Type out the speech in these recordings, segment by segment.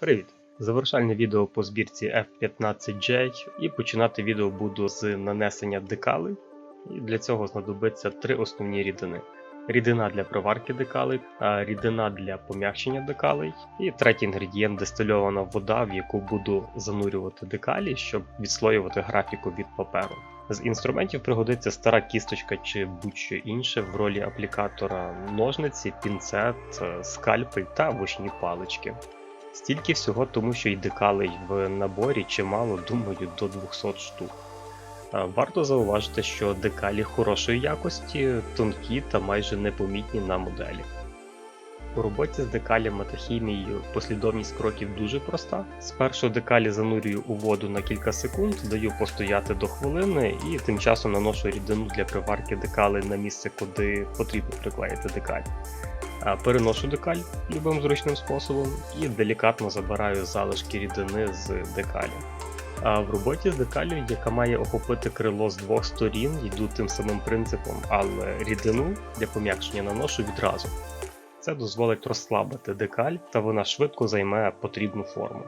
Привіт! Завершальне відео по збірці F15J і починати відео буду з нанесення декалей. І для цього знадобиться три основні рідини: рідина для проварки декалей, рідина для пом'якшення декалей, і третій інгредієнт дистильована вода, в яку буду занурювати декалі, щоб відслоювати графіку від паперу. З інструментів пригодиться стара кісточка чи будь-що інше в ролі аплікатора ножниці, пінцет, скальпель та вушні палички. Стільки всього, тому що й декалей в наборі чимало, думаю, до 200 штук. Варто зауважити, що декалі хорошої якості, тонкі та майже непомітні на моделі. У роботі з декалями та хімією послідовність кроків дуже проста. Спершу декалі занурюю у воду на кілька секунд, даю постояти до хвилини і тим часом наношу рідину для приварки декалей на місце, куди потрібно приклеїти декаль. Переношу декаль любим зручним способом і делікатно забираю залишки рідини з декалі. А в роботі з декалю, яка має охопити крило з двох сторін, йду тим самим принципом, але рідину для пом'якшення наношу відразу. Це дозволить розслабити декаль, та вона швидко займе потрібну форму.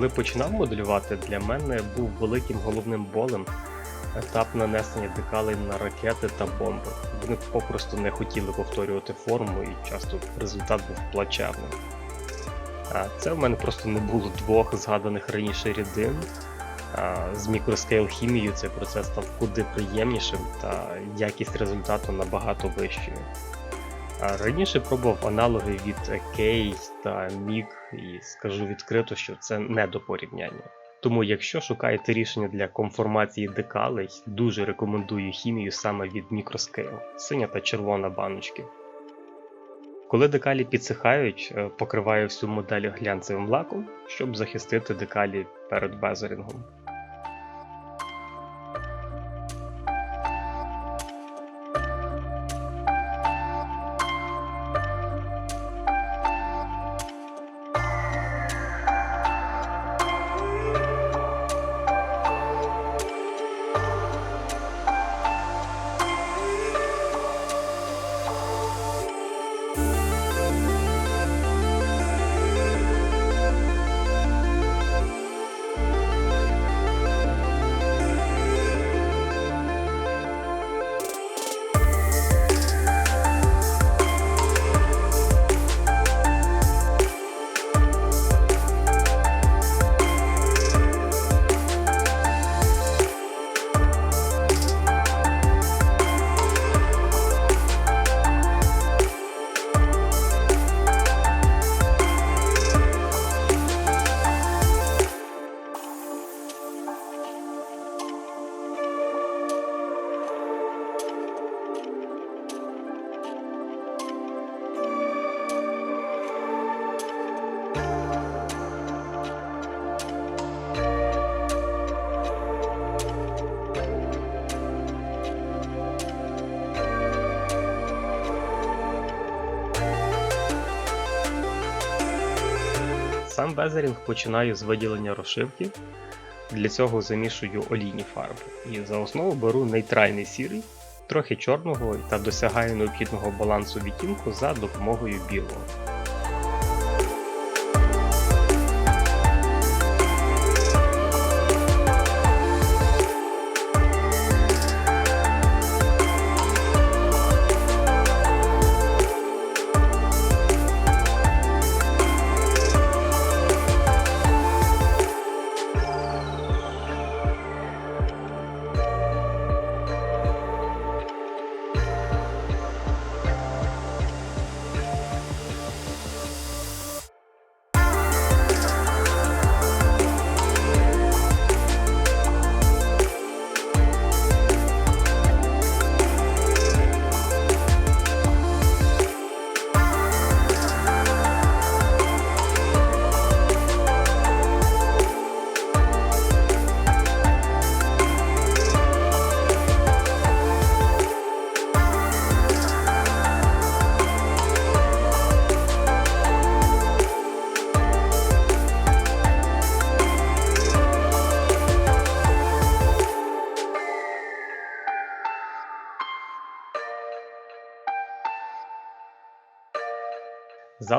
Коли починав моделювати, для мене був великим головним болем етап нанесення декалей на ракети та бомби. Вони попросту не хотіли повторювати форму і часто результат був плачевним. А це в мене просто не було двох згаданих раніше рідин. А з мікроскейл хімією цей процес став куди приємнішим та якість результату набагато вищою. Раніше пробував аналоги від Key та MIG і скажу відкрито, що це не до порівняння. Тому, якщо шукаєте рішення для конформації декалей, дуже рекомендую хімію саме від Microscale, синя та червона баночки. Коли декалі підсихають, е, покриваю всю модель глянцевим лаком, щоб захистити декалі перед безерінгом. Сам безерінг починаю з виділення розшивки. Для цього замішую олійні фарби. І за основу беру нейтральний сірий, трохи чорного та досягаю необхідного балансу відтінку за допомогою білого.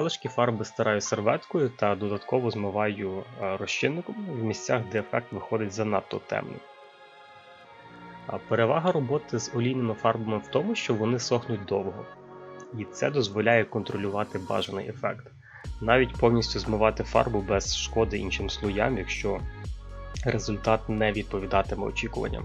Залишки фарби стираю серветкою та додатково змиваю е, розчинником в місцях, де ефект виходить занадто темним. Перевага роботи з олійними фарбами в тому, що вони сохнуть довго, і це дозволяє контролювати бажаний ефект. Навіть повністю змивати фарбу без шкоди іншим слоям, якщо результат не відповідатиме очікуванням.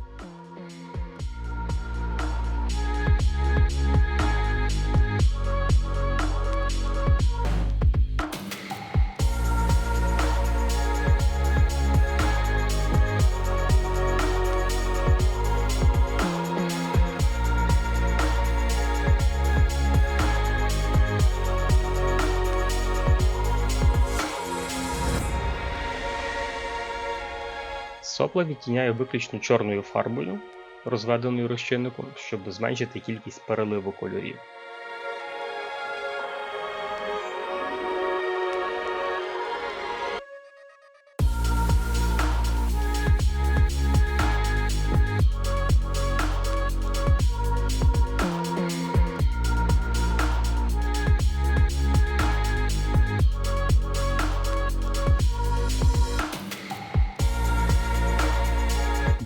Сопла відтіняю виключно чорною фарбою, розведеною розчинником, щоб зменшити кількість переливу кольорів.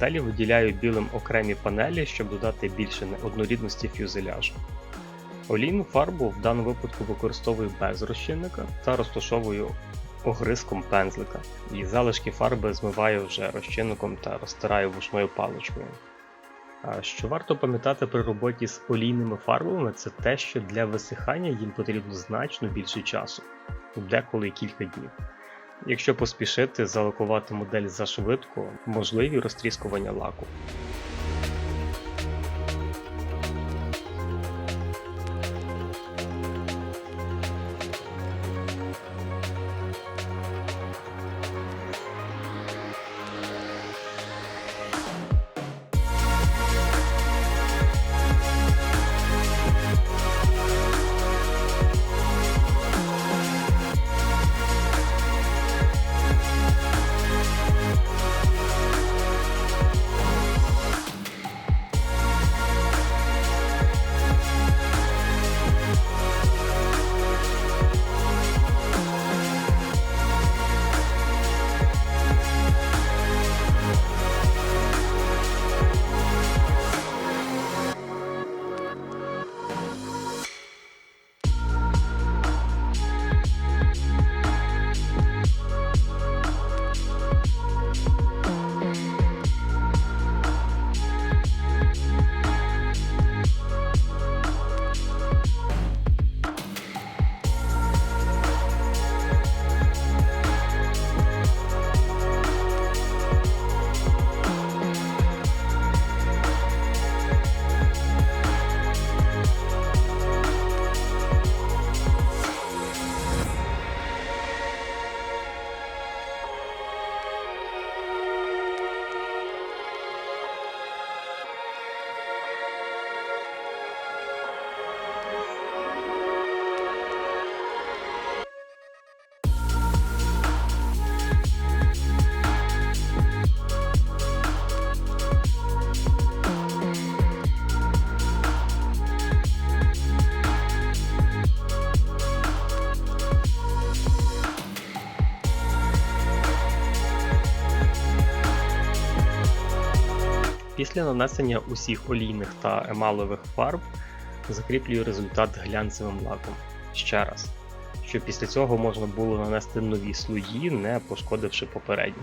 Далі виділяю білим окремі панелі, щоб додати більше однорідності фюзеляжу. Олійну фарбу в даному випадку використовую без розчинника та розташовую огризком пензлика. І залишки фарби змиваю вже розчинником та розтираю вушною паличкою. Що варто пам'ятати при роботі з олійними фарбами, це те, що для висихання їм потрібно значно більше часу, деколи кілька днів. Якщо поспішити залакувати модель зашвидко, можливі розтріскування лаку. Після нанесення усіх олійних та емалових фарб закріплюю результат глянцевим лаком ще раз, щоб після цього можна було нанести нові слої, не пошкодивши попередні.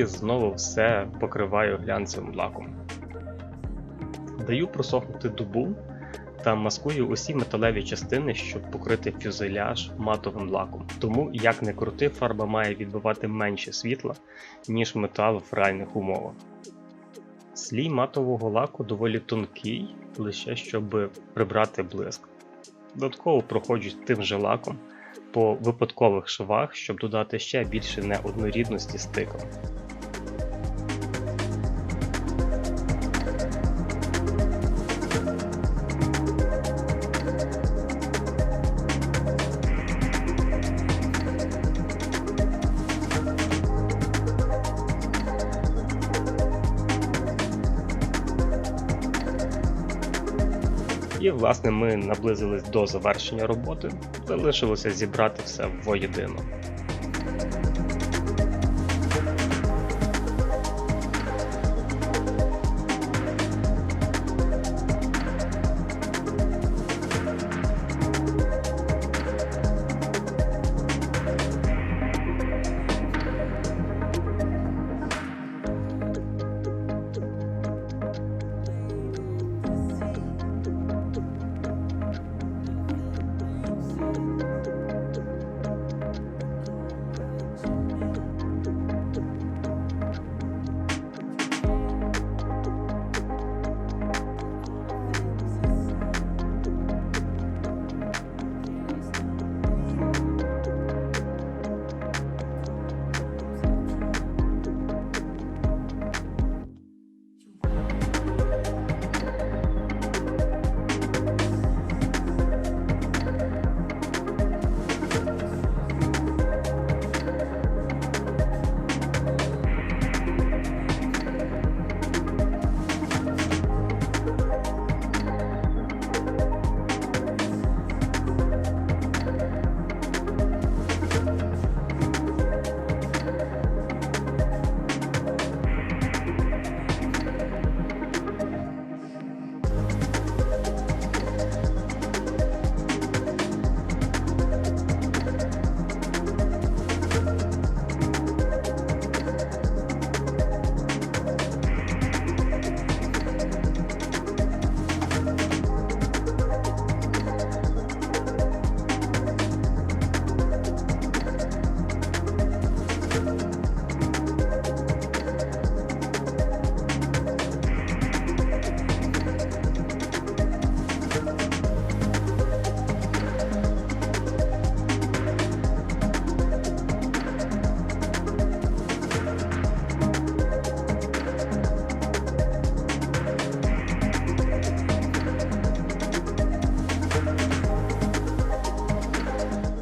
І знову все покриваю глянцевим лаком. Даю просохнути добу та маскую усі металеві частини, щоб покрити фюзеляж матовим лаком. Тому, як не крути, фарба має відбивати менше світла, ніж метал в реальних умовах. Слій матового лаку доволі тонкий, лише щоб прибрати блиск. Додатково проходжу тим же лаком по випадкових швах, щоб додати ще більше неоднорідності стиком. Власне ми наблизились до завершення роботи, залишилося зібрати все воєдино.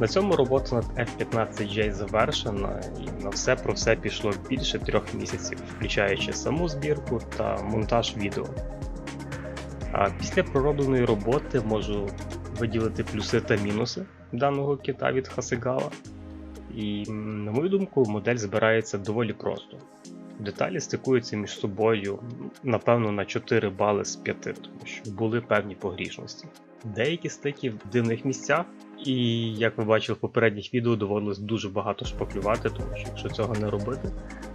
На цьому робота над F15J завершена, і на все про все пішло більше трьох місяців, включаючи саму збірку та монтаж відео. А після проробленої роботи можу виділити плюси та мінуси даного кита від Hasegawa. І, на мою думку, модель збирається доволі просто. Деталі стикуються між собою, напевно, на 4 бали з 5, тому що були певні погрішності. Деякі стики в дивних місцях, і як ви бачили в попередніх відео, доводилось дуже багато шпаклювати, тому що якщо цього не робити,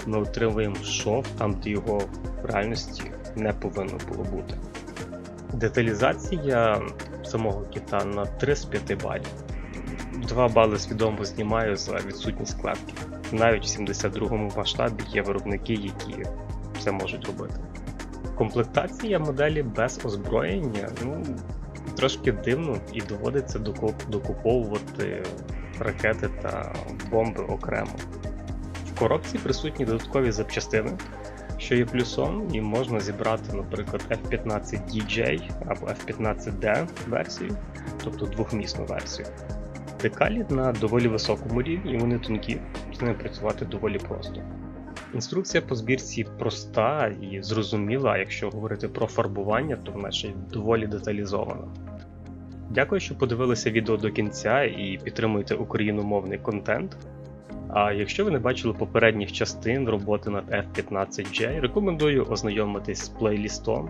ми отримуємо шов там, де його в реальності не повинно було бути. Деталізація самого кита на 3 з 5 балів. 2 бали свідомо знімаю за відсутність клепки. Навіть в 72-му масштабі є виробники, які це можуть робити. Комплектація моделі без озброєння, ну, трошки дивно і доводиться доку- докуповувати ракети та бомби окремо. В коробці присутні додаткові запчастини, що є плюсом, і можна зібрати, наприклад, F15 DJ або F15D версію, тобто двохмісну версію. Декалі на доволі високому рівні, і вони тонкі, з ними працювати доволі просто. Інструкція по збірці проста і зрозуміла, а якщо говорити про фарбування, то вона доволі деталізована. Дякую, що подивилися відео до кінця і підтримуєте україномовний контент. А якщо ви не бачили попередніх частин роботи над F15J, рекомендую ознайомитись з плейлістом.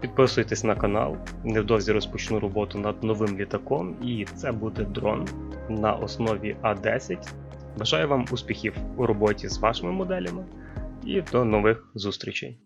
Підписуйтесь на канал, невдовзі розпочну роботу над новим літаком, і це буде дрон на основі А10. Бажаю вам успіхів у роботі з вашими моделями. і до нових зустрічей.